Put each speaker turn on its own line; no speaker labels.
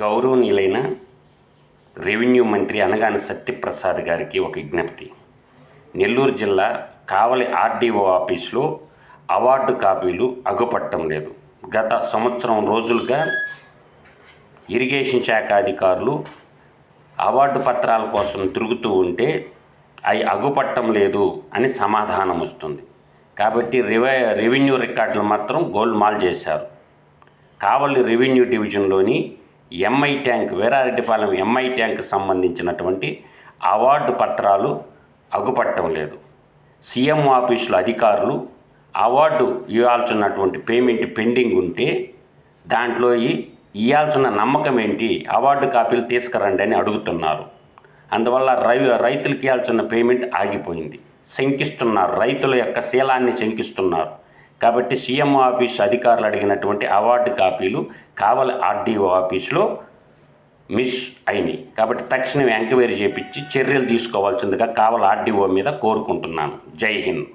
గౌరవనీయులైన రెవెన్యూ మంత్రి అనగాని సత్యప్రసాద్ గారికి ఒక విజ్ఞప్తి. నెల్లూరు జిల్లా కావలి ఆర్డీఓ ఆఫీస్లో అవార్డు కాపీలు అగుపట్టం లేదు. గత సంవత్సరం రోజులుగా ఇరిగేషన్ శాఖ అధికారులు అవార్డు పత్రాల కోసం తిరుగుతూ ఉంటే అవి అగుపట్టం లేదు అని సమాధానం వస్తుంది. కాబట్టి రివే రెవెన్యూ రికార్డులు మాత్రం గోల్మాల్ చేశారు. కావలి రెవెన్యూ డివిజన్లోని MI tank Veerareddypalem MI tank సంబంధించినటువంటి అవార్డు పత్రాలు అగుపట్టడం లేదు. సీఎం ఆఫీసులో అధికారులు అవార్డు ఇవ్వాల్సినటువంటి పేమెంట్ పెండింగ్ ఉంటే దాంట్లో ఇవ్వాల్సిన నమ్మకం ఏంటి? అవార్డు కాపీలు తీసుకురండి అని అడుగుతున్నారు. అందువల్ల రై రైతులకి ఇవ్వాల్సిన పేమెంట్ ఆగిపోయింది. శంకిస్తున్నారు. రైతుల యొక్క శీలాన్ని శంకిస్తున్నారు. కాబట్టి సీఎం ఆఫీస్ అధికారులు అడిగినటువంటి అవార్డు కాపీలు కావలి ఆర్డీఓ ఆఫీస్లో మిస్ అయినాయి. కాబట్టి తక్షణం ఎంక్వైరీ చేపించి చర్యలు తీసుకోవాల్సిందిగా కావలి ఆర్డీఓ మీద కోరుకుంటున్నాను. జై హింద్.